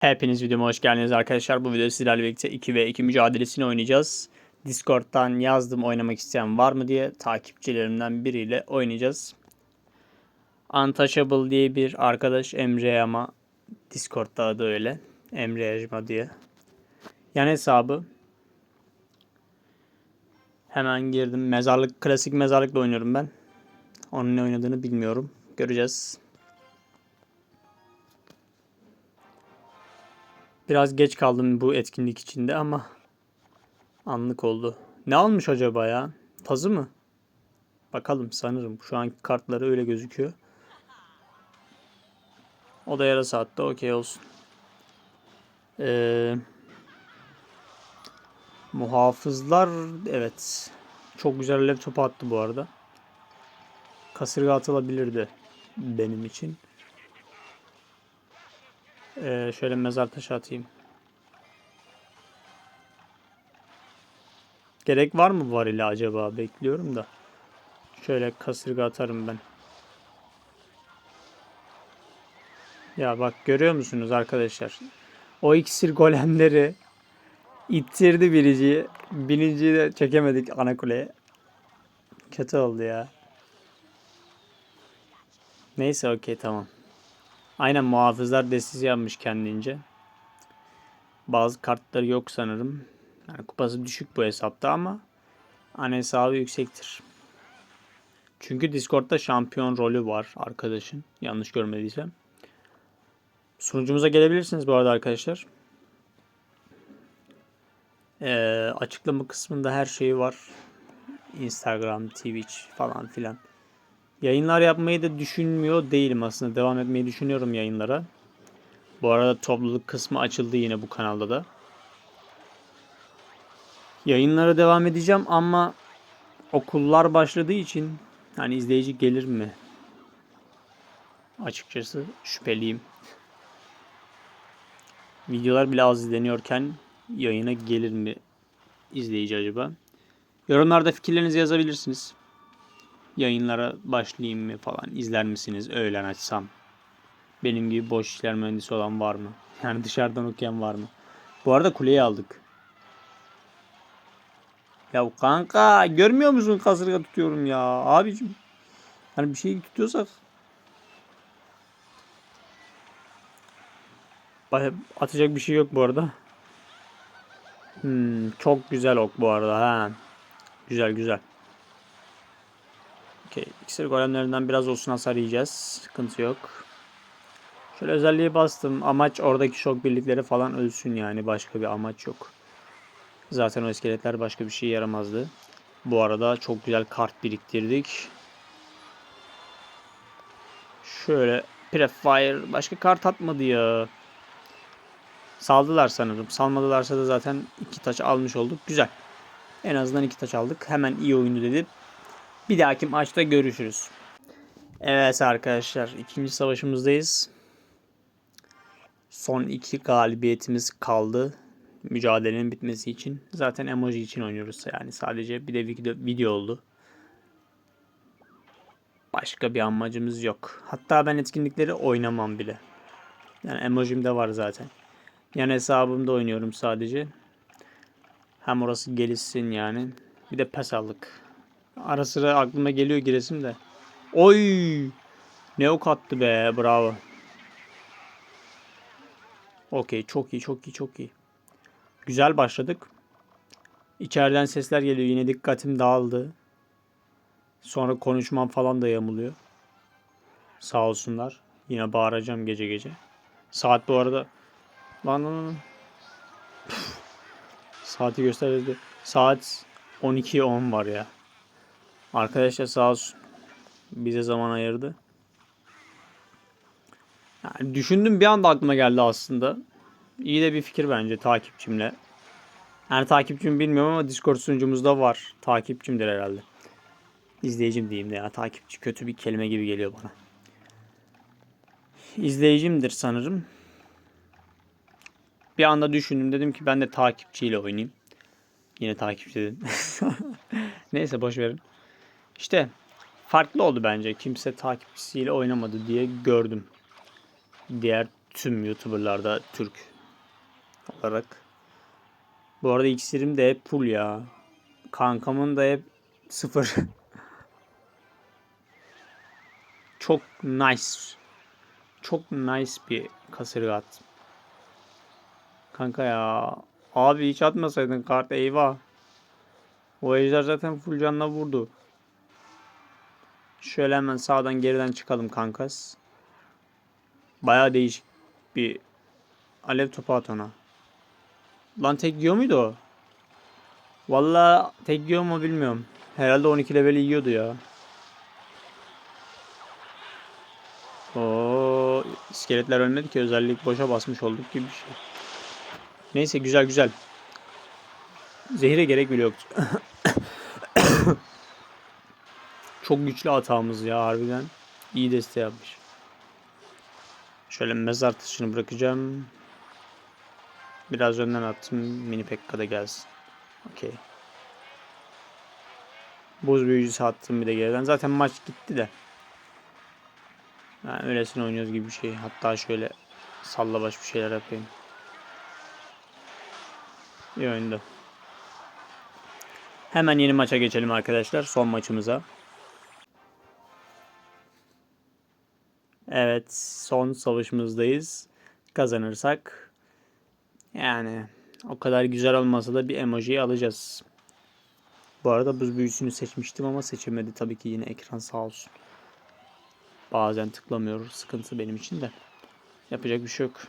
Hepiniz videoma hoş geldiniz arkadaşlar. Bu videoda sizlerle birlikte 2 ve 2 mücadelesini oynayacağız. Discord'dan yazdım oynamak isteyen var mı diye takipçilerimden biriyle oynayacağız. Untouchable diye bir arkadaş Emre ama Discord'da adı öyle. Emre Ejma diye. Yan hesabı. Hemen girdim. Mezarlık, klasik mezarlıkla oynuyorum ben. Onun ne oynadığını bilmiyorum. Göreceğiz. Biraz geç kaldım bu etkinlik içinde ama anlık oldu. Ne almış acaba ya? Tazı mı? Bakalım sanırım. Şu anki kartları öyle gözüküyor. O da yarı saatte okey olsun. Ee, muhafızlar evet. Çok güzel laptop attı bu arada. Kasırga atılabilirdi benim için. Ee, şöyle mezar taşı atayım. Gerek var mı var ile acaba bekliyorum da. Şöyle kasırga atarım ben. Ya bak görüyor musunuz arkadaşlar? O iksir golemleri ittirdi biriciyi. Birinciyi de çekemedik ana kuleye. Kötü oldu ya. Neyse okey tamam. Aynen muhafızlar desiz yapmış kendince. Bazı kartları yok sanırım. Yani kupası düşük bu hesapta ama ana hesabı yüksektir. Çünkü Discord'da şampiyon rolü var arkadaşın. Yanlış görmediysem. Sunucumuza gelebilirsiniz bu arada arkadaşlar. Ee, açıklama kısmında her şeyi var. Instagram, Twitch falan filan. Yayınlar yapmayı da düşünmüyor değilim aslında. Devam etmeyi düşünüyorum yayınlara. Bu arada topluluk kısmı açıldı yine bu kanalda da. Yayınlara devam edeceğim ama okullar başladığı için hani izleyici gelir mi? Açıkçası şüpheliyim. Videolar bile az izleniyorken yayına gelir mi izleyici acaba? Yorumlarda fikirlerinizi yazabilirsiniz yayınlara başlayayım mı falan izler misiniz öğlen açsam? Benim gibi boş işler mühendisi olan var mı? Yani dışarıdan okuyan var mı? Bu arada kuleyi aldık. Ya kanka görmüyor musun kasırga tutuyorum ya abicim. Hani bir şey tutuyorsak atacak bir şey yok bu arada. Hmm, çok güzel ok bu arada ha. Güzel güzel. Okey. İksir golemlerinden biraz olsun hasar yiyeceğiz. Sıkıntı yok. Şöyle özelliği bastım. Amaç oradaki şok birlikleri falan ölsün yani. Başka bir amaç yok. Zaten o iskeletler başka bir şey yaramazdı. Bu arada çok güzel kart biriktirdik. Şöyle Prefire başka kart atmadı ya. Saldılar sanırım. Salmadılarsa da zaten iki taç almış olduk. Güzel. En azından iki taç aldık. Hemen iyi oyundu dedi. Bir dahaki maçta görüşürüz. Evet arkadaşlar ikinci savaşımızdayız. Son iki galibiyetimiz kaldı. Mücadelenin bitmesi için. Zaten emoji için oynuyoruz yani sadece bir de video, video oldu. Başka bir amacımız yok. Hatta ben etkinlikleri oynamam bile. Yani emojim de var zaten. Yani hesabımda oynuyorum sadece. Hem orası gelişsin yani. Bir de pes aldık. Ara sıra aklıma geliyor giresim de. Oy! Ne ok attı be. Bravo. Okey. Çok iyi. Çok iyi. Çok iyi. Güzel başladık. İçeriden sesler geliyor. Yine dikkatim dağıldı. Sonra konuşmam falan da yamuluyor. Sağ olsunlar. Yine bağıracağım gece gece. Saat bu arada. Lan lan lan. Saati gösterdi. Saat 12.10 var ya. Arkadaşlar sağ olsun. Bize zaman ayırdı. Yani düşündüm bir anda aklıma geldi aslında. İyi de bir fikir bence takipçimle. Yani takipçim bilmiyorum ama Discord sunucumuzda var. Takipçimdir herhalde. İzleyicim diyeyim de ya. Takipçi kötü bir kelime gibi geliyor bana. İzleyicimdir sanırım. Bir anda düşündüm dedim ki ben de takipçiyle oynayayım. Yine takipçi dedim. Neyse boş verin. İşte farklı oldu bence. Kimse takipçisiyle oynamadı diye gördüm. Diğer tüm YouTuber'larda Türk olarak. Bu arada iksirim de hep full ya. Kankamın da hep sıfır. Çok nice. Çok nice bir kasırga at. Kanka ya. Abi hiç atmasaydın kart eyvah. O ejder zaten full canla vurdu. Şöyle hemen sağdan geriden çıkalım kankas. Baya değişik bir alev topu at ona. Lan tek yiyor muydu o? Valla tek yiyor mu bilmiyorum. Herhalde 12 leveli yiyordu ya. O iskeletler ölmedi ki özellik boşa basmış olduk gibi bir şey. Neyse güzel güzel. Zehire gerek bile yoktu. Çok güçlü atağımız ya harbiden. İyi deste yapmış. Şöyle mezar taşını bırakacağım. Biraz önden attım. Mini Pekka da gelsin. Okey. Buz büyücüsü attım bir de geriden. Zaten maç gitti de. Yani öylesine oynuyoruz gibi bir şey. Hatta şöyle salla baş bir şeyler yapayım. İyi oyundu. Hemen yeni maça geçelim arkadaşlar. Son maçımıza. Evet, son savaşımızdayız. Kazanırsak yani o kadar güzel olmasa da bir emojiyi alacağız. Bu arada buz büyüsünü seçmiştim ama seçemedi. Tabii ki yine ekran sağ olsun. Bazen tıklamıyor. Sıkıntı benim için de. Yapacak bir şey yok.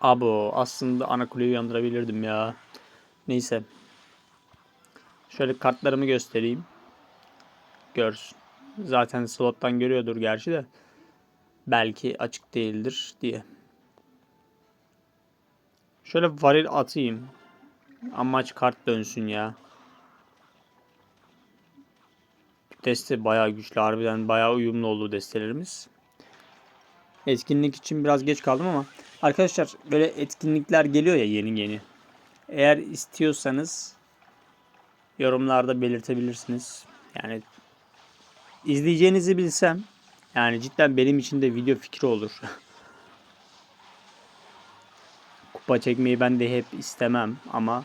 Abo aslında ana kuleyi uyandırabilirdim ya. Neyse. Şöyle kartlarımı göstereyim. Görsün. Zaten slottan görüyordur gerçi de. Belki açık değildir diye. Şöyle varil atayım. Amaç kart dönsün ya. Deste bayağı güçlü. Harbiden bayağı uyumlu oldu destelerimiz. Etkinlik için biraz geç kaldım ama arkadaşlar böyle etkinlikler geliyor ya yeni yeni. Eğer istiyorsanız yorumlarda belirtebilirsiniz. Yani izleyeceğinizi bilsem yani cidden benim için de video fikri olur. Kupa çekmeyi ben de hep istemem ama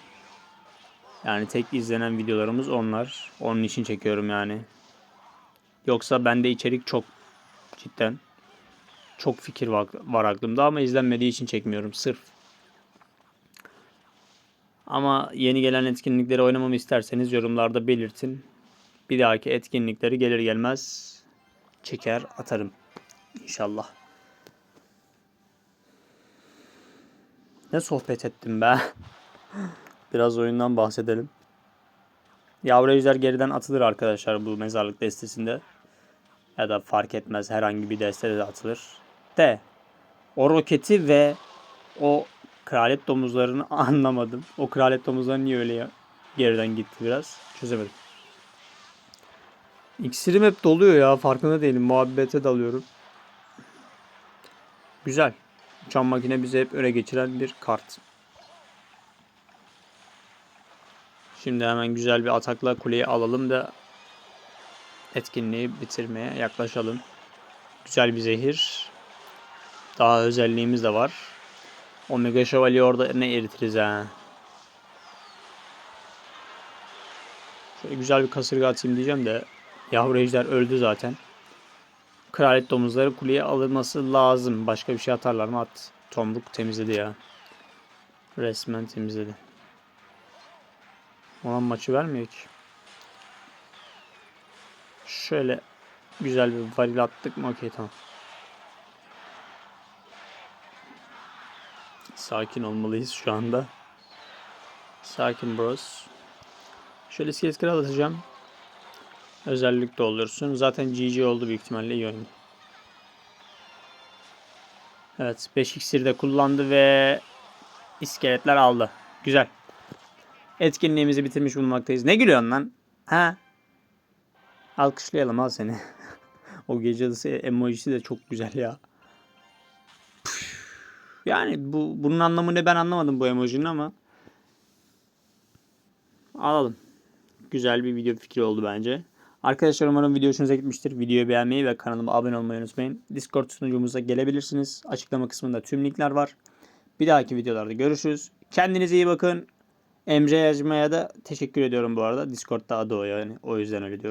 yani tek izlenen videolarımız onlar. Onun için çekiyorum yani. Yoksa bende içerik çok cidden. Çok fikir var, var aklımda ama izlenmediği için çekmiyorum sırf. Ama yeni gelen etkinlikleri oynamamı isterseniz yorumlarda belirtin. Bir dahaki etkinlikleri gelir gelmez çeker atarım. İnşallah. Ne sohbet ettim be. Biraz oyundan bahsedelim. Yavru ejder geriden atılır arkadaşlar bu mezarlık destesinde. Ya da fark etmez herhangi bir destede de atılır. De o roketi ve o kraliyet domuzlarını anlamadım. O kraliyet domuzları niye öyle geriden gitti biraz. Çözemedim. İksirim hep doluyor ya. Farkında değilim. Muhabbete dalıyorum. Güzel. Uçan makine bize hep öne geçiren bir kart. Şimdi hemen güzel bir atakla kuleyi alalım da etkinliği bitirmeye yaklaşalım. Güzel bir zehir. Daha özelliğimiz de var. Omega Şövalye orada ne eritiriz ha. Şöyle güzel bir kasırga atayım diyeceğim de yavru ejder öldü zaten. Kraliyet domuzları kuleye alınması lazım. Başka bir şey atarlar mı? At. Tomruk temizledi ya. Resmen temizledi. Olan maçı vermiyor ki. Şöyle güzel bir varil attık mı? Okey tamam. Sakin olmalıyız şu anda. Sakin bros. Şöyle iskelet kral atacağım. Özellik doldursun. Zaten GG oldu büyük ihtimalle iyi oyun. Evet 5 iksiri de kullandı ve iskeletler aldı. Güzel. Etkinliğimizi bitirmiş bulunmaktayız. Ne gülüyorsun lan? Ha? Alkışlayalım al seni. o gece yarısı emojisi de çok güzel ya. Yani bu bunun anlamı ne ben anlamadım bu emojinin ama alalım. Güzel bir video fikri oldu bence. Arkadaşlar umarım video hoşunuza gitmiştir. Videoyu beğenmeyi ve kanalıma abone olmayı unutmayın. Discord sunucumuza gelebilirsiniz. Açıklama kısmında tüm linkler var. Bir dahaki videolarda görüşürüz. Kendinize iyi bakın. Emre Yazma'ya da teşekkür ediyorum bu arada. Discord'da adı o yani. O yüzden öyle diyorum.